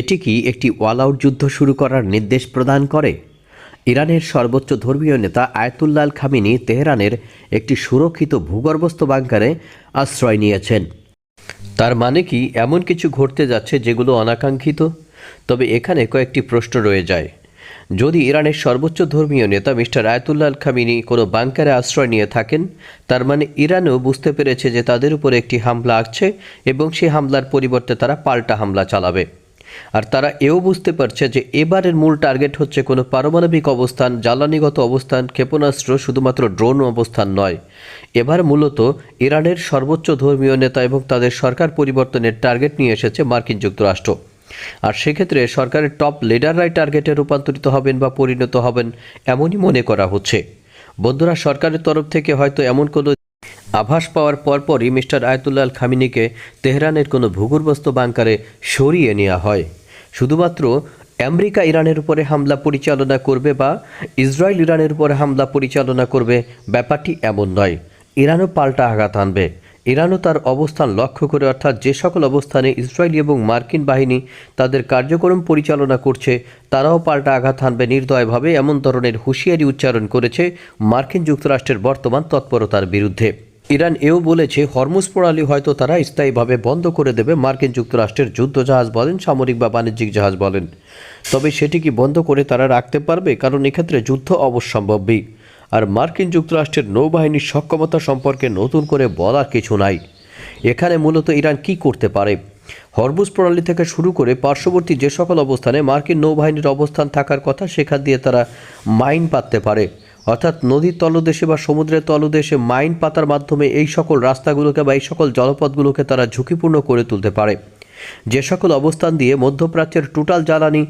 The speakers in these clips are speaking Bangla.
এটি কি একটি ওয়াল আউট যুদ্ধ শুরু করার নির্দেশ প্রদান করে। ইরানের সর্বোচ্চ ধর্মীয় নেতা আয়তুল্লাল খামিনি তেহরানের একটি সুরক্ষিত ভূগর্ভস্থ বাংকারে আশ্রয় নিয়েছেন। তার মানে কি, এমন কিছু ঘটতে যাচ্ছে যেগুলো অনাকাঙ্ক্ষিত? তবে এখানে কয়েকটি প্রশ্ন রয়ে যায়। যদি ইরানের সর্বোচ্চ ধর্মীয় নেতা মিস্টার আয়তুল্লাল খামিনি কোনো বাংকারে আশ্রয় নিয়ে থাকেন, তার মানে ইরানও বুঝতে পেরেছে যে তাদের উপরে একটি হামলা আসছে এবং সেই হামলার পরিবর্তে তারা পাল্টা হামলা চালাবে। আর তারা এও বুঝতে পারছে যে এবারের মূল টার্গেট হচ্ছে কোনো পারমাণবিক অবস্থান, জ্বালানিগত অবস্থান, ক্ষেপণাস্ত্র শুধুমাত্র ড্রোন অবস্থান নয়। এবার মূলত ইরানের সর্বোচ্চ ধর্মীয় নেতা এবং তাদের সরকার পরিবর্তনের টার্গেট নিয়ে এসেছে মার্কিন যুক্তরাষ্ট্র। আর সেক্ষেত্রে সরকারের টপ লিডাররাই টার্গেটে রূপান্তরিত হবেন বা পরিণত হবেন, এমনই মনে করা হচ্ছে। বন্ধুরা, সরকারের তরফ থেকে হয়তো এমন কোনো আভাস পাওয়ার পরপরই মিস্টার আয়তুল্লাহ আল খামিনিকে তেহরানের কোনো ভূগর্ভস্থ বাংকারে সরিয়ে নেওয়া হয়। শুধুমাত্র আমেরিকা ইরানের উপরে হামলা পরিচালনা করবে বা ইসরায়েল ইরানের উপরে হামলা পরিচালনা করবে ব্যাপারটি এমন নয়। ইরানও পাল্টা আঘাত আনবে। ইরানও তার অবস্থান লক্ষ্য করে অর্থাৎ যে সকল অবস্থানে ইসরায়েলি এবং মার্কিন বাহিনী তাদের কার্যক্রম পরিচালনা করছে, তারাও পাল্টা আঘাত হানবে নির্দয়ভাবে এমন ধরনের হুঁশিয়ারি উচ্চারণ করেছে মার্কিন যুক্তরাষ্ট্রের বর্তমান তৎপরতার বিরুদ্ধে। ইরান এও বলেছে, হরমুজ প্রণালী হয়তো তারা স্থায়ীভাবে বন্ধ করে দেবে, মার্কিন যুক্তরাষ্ট্রের যুদ্ধ জাহাজ বলেন, সামরিক বা বাণিজ্যিক জাহাজ বলেন। তবে সেটি কি বন্ধ করে তারা রাখতে পারবে? কারণ এক্ষেত্রে যুদ্ধ অবশ্যম্ভাবী। আর মার্কিন যুক্তরাষ্ট্রের নৌবাহিনীর সক্ষমতা সম্পর্কে নতুন করে বলার কিছু নাই। এখানে মূলত ইরান কি করতে পারে? হরমুজ প্রণালী থেকে শুরু করে পার্শ্ববর্তী যে সকল অবস্থানে মার্কিন নৌবাহিনীর অবস্থান থাকার কথা, সেখান দিয়ে তারা মাইন পাততে পারে। অর্থাৎ নদীর তলদেশে বা সমুদ্রের তলদেশে মাইন পাতার মাধ্যমে এই সকল রাস্তাগুলোকে বা এই সকল জলপথগুলোকে তারা ঝুঁকিপূর্ণ করে তুলতে পারে। যে সকল অবস্থান দিয়ে মধ্যপ্রাচ্যের টোটাল জ্বালানি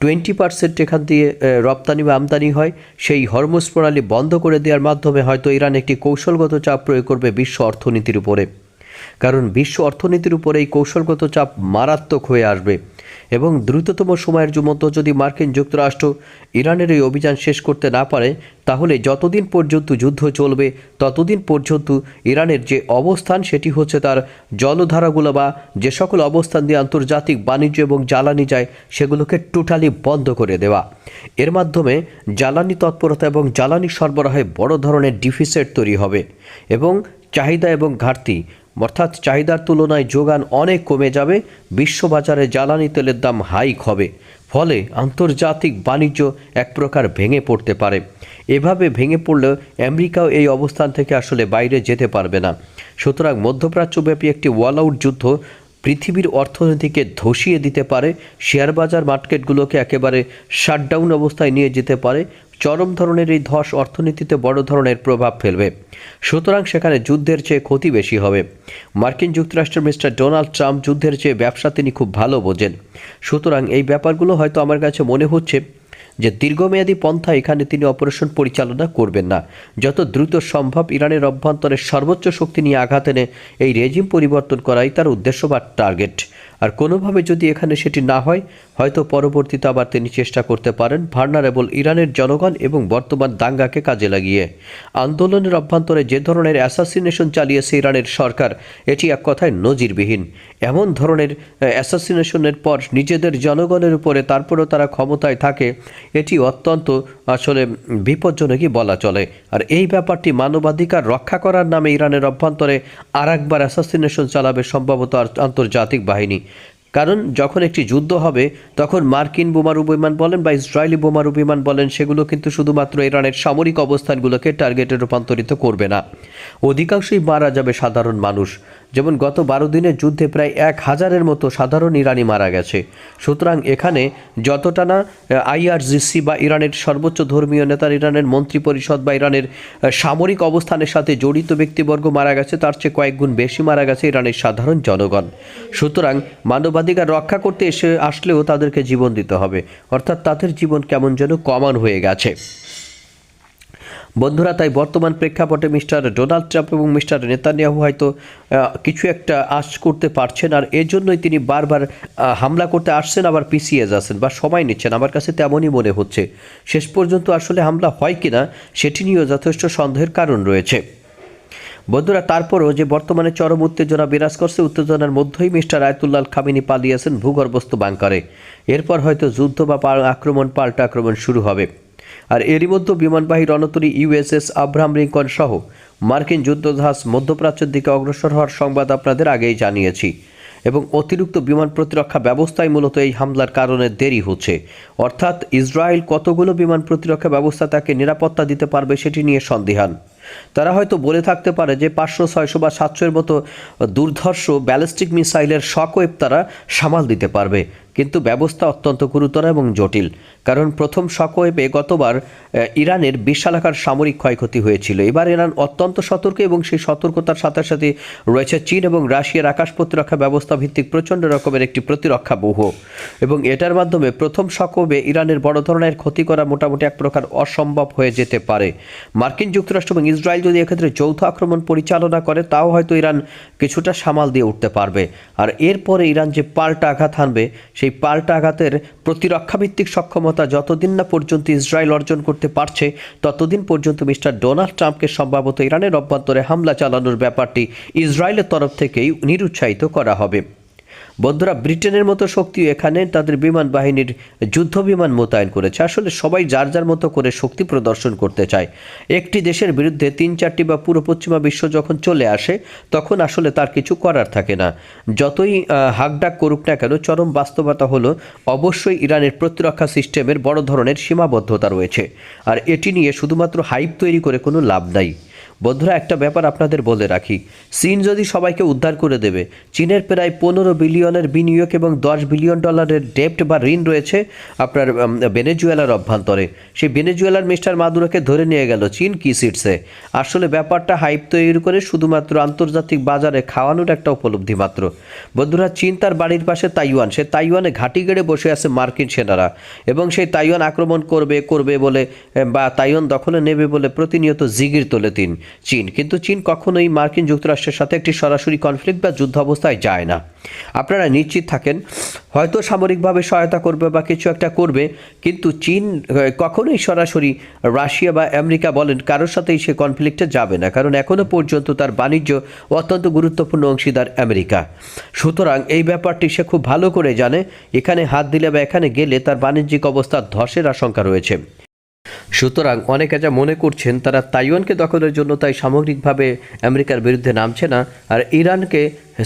টোয়েন্টি পার্সেন্ট এখান দিয়ে রপ্তানি বা আমদানি হয়, সেই হরমোজ প্রণালী বন্ধ করে দেওয়ার মাধ্যমে হয়তো ইরান একটি কৌশলগত চাপ প্রয়োগ করবে বিশ্ব অর্থনীতির উপরে। কারণ বিশ্ব অর্থনীতির উপরে এই কৌশলগত চাপ মারাত্মক হয়ে আসবে। এবং দ্রুততম সময়ের মধ্যে যদি মার্কিন যুক্তরাষ্ট্র ইরানের এই অভিযান শেষ করতে না পারে, তাহলে যতদিন পর্যন্ত যুদ্ধ চলবে, ততদিন পর্যন্ত ইরানের যে অবস্থান সেটি হচ্ছে তার জলধারাগুলো বা যে সকল অবস্থান দিয়ে আন্তর্জাতিক বাণিজ্য এবং জ্বালানি যায়, সেগুলোকে টোটালি বন্ধ করে দেওয়া। এর মাধ্যমে জ্বালানি তৎপরতা এবং জ্বালানি সরবরাহে বড় ধরনের ডিফিসিট তৈরি হবে। এবং চাহিদা এবং ঘাটতি অর্থাৎ চাহিদার তুলনায় যোগান অনেক কমে যাবে, বিশ্ববাজারে জ্বালানি তেলের দাম হাইক হবে। ফলে আন্তর্জাতিক বাণিজ্য এক প্রকার ভেঙে পড়তে পারে। এভাবে ভেঙে পড়লেও আমেরিকাও এই অবস্থান থেকে আসলে বাইরে যেতে পারবে না। সুতরাং মধ্যপ্রাচ্যব্যাপী একটি ওয়াল আউট যুদ্ধ পৃথিবীর অর্থনীতিকে ধসিয়ে দিতে পারে শেয়ার বাজার মার্কেটগুলোকে একেবারে শাটডাউন অবস্থায় নিয়ে যেতে পারে চরম ধরনের এই ধস অর্থনীতিতে বড় ধরনের প্রভাব ফেলবে। সুতরাং সেখানে যুদ্ধের চেয়ে ক্ষতি বেশি হবে। মার্কিন যুক্তরাষ্ট্রের মিস্টার ডোনাল্ড ট্রাম্প যুদ্ধের চেয়ে ব্যবসা তিনি খুব ভালো বোঝেন। সুতরাং এই ব্যাপারগুলো হয়তো আমার কাছে মনে হচ্ছে যে দীর্ঘমেয়াদী পন্থা এখানে তিনি অপারেশন পরিচালনা করবেন না। যত দ্রুত সম্ভব ইরানের অভ্যন্তরে সর্বোচ্চ শক্তি নিয়ে আঘাত এনে এই রেজিম পরিবর্তন করাই তার উদ্দেশ্য বা টার্গেট। আর কোনোভাবে যদি এখানে সেটি না হয়, হয়তো পরবর্তীতে আবার তিনি চেষ্টা করতে পারেন ভার্নারেবল ইরানের জনগণ এবং বর্তমান দাঙ্গাকে কাজে লাগিয়ে। আন্দোলনের অভ্যন্তরে যে ধরনের অ্যাসাসিনেশন চালিয়েছে ইরানের সরকার, এটি এক কথায় নজিরবিহীন। এমন ধরনের অ্যাসাসিনেশনের পর নিজেদের জনগণের উপরে তারপরেও তারা ক্ষমতায় থাকে, এটি অত্যন্ত আসলে বিপজ্জনকই বলা চলে। আর এই ব্যাপারটি মানবাধিকার রক্ষা করার নামে ইরানের অভ্যন্তরে আর একবার অ্যাসাসিনেশন চালাবে সম্ভবত আন্তর্জাতিক বাহিনী। কারণ যখন একটি যুদ্ধ হবে, তখন মার্কিন বোমারু বিমান বলেন বা ইসরায়েলি বোমারু বিমান বলেন, সেগুলো কিন্তু শুধুমাত্র ইরানের সামরিক অবস্থানগুলোকে টার্গেটে রূপান্তরিত করবে না। অধিকাংশই মারা যাবে সাধারণ মানুষ। যেমন গত বারো দিনের যুদ্ধে প্রায় এক হাজারের মতো সাধারণ ইরানি মারা গেছে। সুতরাং এখানে যতটা না আইআরজিসি বা ইরানের সর্বোচ্চ ধর্মীয় নেতার ইরানের মন্ত্রী পরিষদ বা ইরানের সামরিক অবস্থানের সাথে জড়িত ব্যক্তিবর্গ মারা গেছে, তার চেয়ে কয়েক গুণ বেশি মারা গেছে ইরানের সাধারণ জনগণ। সুতরাং মানবাধিকার রক্ষা করতে এসে আসলেও তাদেরকে জীবন দিতে হবে। অর্থাৎ তাদের জীবন কেমন যেন কমন হয়ে গেছে। বন্ধুরা, তাই বর্তমান প্রেক্ষাপটে মিস্টার ডোনাল্ড ট্রাম্প এবং মিস্টার নেতানিয়াহু হয়তো কিছু একটা আশ করতে পারছেন আর এর জন্যই তিনি বারবার হামলা করতে আসছেন, আবার পিছিয়ে যাচ্ছেন বা সময় নিচ্ছেন। আমার কাছে তেমনই মনে হচ্ছে, শেষ পর্যন্ত আসলে হামলা হয় কিনা সেটি নিয়েও যথেষ্ট সন্দেহের কারণ রয়েছে। বন্ধুরা, তারপরও যে বর্তমানে চরম উত্তেজনা বিরাজ করছে, উত্তেজনার মধ্যেই মিস্টার আয়তুল্লাহ খামিনি পালিয়েছেন ভূগর্ভস্থ বাংকারে। এরপর হয়তো যুদ্ধ বা আক্রমণ, পাল্টা আক্রমণ শুরু হবে। আর এরই মধ্যে বিমানবাহী রণতরী ইউএসএস আব্রাহাম লিঙ্কন সহ মার্কিন যুদ্ধজাহাজ মধ্যপ্রাচ্যের দিকে অগ্রসর হওয়ার সংবাদ আপনাদের আগেই জানিয়েছি। এবং অতিরিক্ত বিমান প্রতিরক্ষা ব্যবস্থায় মূলত এই হামলার কারণে দেরি হচ্ছে। অর্থাৎ ইসরায়েল কতগুলো বিমান প্রতিরক্ষা ব্যবস্থা তাকে নিরাপত্তা দিতে পারবে সেটি নিয়ে সন্দেহান। তারা হয়তো বলে থাকতে পারে যে পাঁচশো, ছয়শো বা সাতশোর মতো দুর্ধর্ষ ব্যালিস্টিক মিসাইলের শকওয়েভ তারা সামাল দিতে পারবে। কিন্তু ব্যবস্থা অত্যন্ত গুরুতর এবং জটিল। কারণ প্রথম শকওয়েভে গতবার ইরানের বিশালাকার সামরিক ক্ষয়ক্ষতি হয়েছিল। এবার ইরান অত্যন্ত সতর্ক এবং সেই সতর্কতার সাথে সাথে রয়েছে চীন এবং রাশিয়ার আকাশ প্রতিরক্ষা ব্যবস্থা ভিত্তিক প্রচণ্ড রকমের একটি প্রতিরক্ষা ব্যূহ এবং এটার মাধ্যমে প্রথম শকওয়েভে ইরানের বড় ধরনের ক্ষতি করা মোটামুটি এক প্রকার অসম্ভব হয়ে যেতে পারে। মার্কিন যুক্তরাষ্ট্র এবং ইসরায়েল যদি এক্ষেত্রে যৌথ আক্রমণ পরিচালনা করে, তাও হয়তো ইরান কিছুটা সামাল দিয়ে উঠতে পারবে। আর এরপরে ইরান যে পাল্টা আঘাত হানবে, সেই পাল্টা আঘাতের প্রতিরক্ষাভিত্তিক সক্ষমতা যতদিন না পর্যন্ত ইসরায়েল অর্জন করতে পারছে, ততদিন পর্যন্ত মিস্টার ডোনাল্ড ট্রাম্পকে সম্ভবত ইরানের অভ্যন্তরে হামলা চালানোর ব্যাপারটি ইসরায়েলের তরফ থেকেই নিরুৎসাহিত করা হবে। বন্ধুরা, ব্রিটেনের মতো শক্তিও এখানে তাদের বিমান বাহিনীর যুদ্ধ বিমান মোতায়েন করেছে। আসলে সবাই যার যার মতো করে শক্তি প্রদর্শন করতে চায়। একটি দেশের বিরুদ্ধে তিন, চারটি বা পুরো পশ্চিমা বিশ্ব যখন চলে আসে, তখন আসলে তার কিছু করার থাকে না। যতই হাকডাক করুক না কেন, চরম বাস্তবতা হলো অবশ্যই ইরানের প্রতিরক্ষা সিস্টেমের বড় ধরনের সীমাবদ্ধতা রয়েছে। আর এটি নিয়ে শুধুমাত্র হাইপ তৈরি করে কোনো লাভ নাই। বন্ধুরা, একটা ব্যাপার আপনাদের বলে রাখি। চীন যদি সবাইকে উদ্ধার করে দেবে, চীনের প্রায় পনেরো বিলিয়নের বিনিয়োগ এবং দশ বিলিয়ন ডলারের ডেপ্ট বা ঋণ রয়েছে আপনার ভেনেজুয়েলার অভ্যন্তরে। সেই ভেনেজুয়েলার মিস্টার মাদুরোকে ধরে নিয়ে গেল চীন কি সিটসে। আসলে ব্যাপারটা হাইপ তৈরি করে শুধুমাত্র আন্তর্জাতিক বাজারে খাওয়ানোর একটা উপলব্ধি মাত্র। বন্ধুরা, চীন তার বাড়ির পাশে তাইওয়ান। সে তাইওয়ানে ঘাঁটি গেড়ে বসে আছে মার্কিন সেনারা এবং সেই তাইওয়ান আক্রমণ করবে করবে বলে, বা তাইওয়ান দখলে নেবে বলে প্রতিনিয়ত জিগির তোলে তিন। চীন। কিন্তু চীন কখনোই মার্কিন যুক্তরাষ্ট্রের সাথে একটি সরাসরি কনফ্লিক্ট বা যুদ্ধ অবস্থায় যায় না। আপনারা নিশ্চিত থাকেন, হয়তো সামরিকভাবে সহায়তা করবে বা কিছু একটা করবে, কিন্তু চীন কখনোই সরাসরি রাশিয়া বা আমেরিকা বলেন কারোর সাথেই সে কনফ্লিক্টে যাবে না, কারণ এখনও পর্যন্ত তার বাণিজ্য অত্যন্ত গুরুত্বপূর্ণ অংশীদার আমেরিকা। সুতরাং এই ব্যাপারটি সে খুব ভালো করে জানে, এখানে হাত দিলে বা এখানে গেলে তার বাণিজ্যিক অবস্থা ধসের আশঙ্কা রয়েছে। সুতরাং অনেকে যা মনে করছেন, তারা তাইওয়ানকে দখলের জন্য তাই সামগ্রিকভাবে আমেরিকার বিরুদ্ধে নামছে না, আর ইরানকে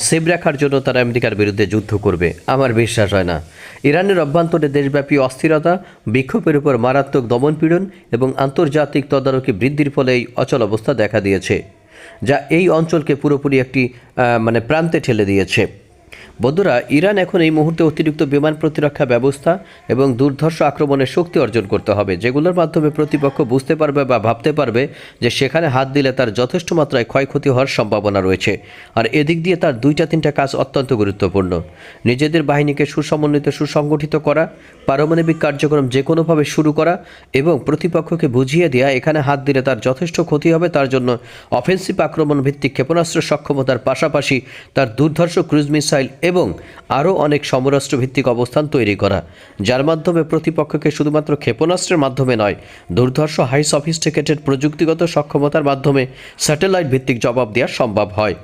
সেভ রাখার জন্য তারা আমেরিকার বিরুদ্ধে যুদ্ধ করবে। আমার বিশ্বাস হয় না। ইরানের অভ্যন্তরে দেশব্যাপী অস্থিরতা, বিক্ষোভের উপর মারাত্মক দমনপীড়ন এবং আন্তর্জাতিক তদারকি বৃদ্ধির ফলে এই অচল অবস্থা দেখা দিয়েছে, যা এই অঞ্চলকে পুরোপুরি একটি মানে প্রান্তে ঠেলে দিয়েছে। বন্ধুরা, ইরান এখন এই মুহূর্তে অতিরিক্ত বিমান প্রতিরক্ষা ব্যবস্থা এবং দুর্ধর্ষ আক্রমণের শক্তি অর্জন করতে হবে, যেগুলোর মাধ্যমে প্রতিপক্ষ বুঝতে পারবে বা ভাবতে পারবে যে সেখানে হাত দিলে তার যথেষ্ট মাত্রায় ক্ষয়ক্ষতি হওয়ার সম্ভাবনা রয়েছে। আর এদিক দিয়ে তার দুইটা তিনটা কাজ অত্যন্ত গুরুত্বপূর্ণ। নিজেদের বাহিনীকে সুসমন্বিত, সুসংগঠিত করা, পারমাণবিক কার্যক্রম যে কোনোভাবে শুরু করা এবং প্রতিপক্ষকে বুঝিয়ে দেওয়া এখানে হাত দিলে তার যথেষ্ট ক্ষতি হবে, তার জন্য অফেন্সিভ আক্রমণ ভিত্তিক ক্ষেপণাস্ত্র সক্ষমতার পাশাপাশি তার দুর্ধর্ষ ক্রুজ মিসাইল এবং আরও অনেক সমরাষ্ট্রভিত্তিক অবস্থান তৈরি করা, যার মাধ্যমে প্রতিপক্ষকে শুধুমাত্র ক্ষেপণাস্ত্রের মাধ্যমে নয়, দুর্ধর্ষ হাই সফিস্টিকেটেড প্রযুক্তিগত সক্ষমতার মাধ্যমে স্যাটেলাইট ভিত্তিক জবাব দেওয়া সম্ভব হয়।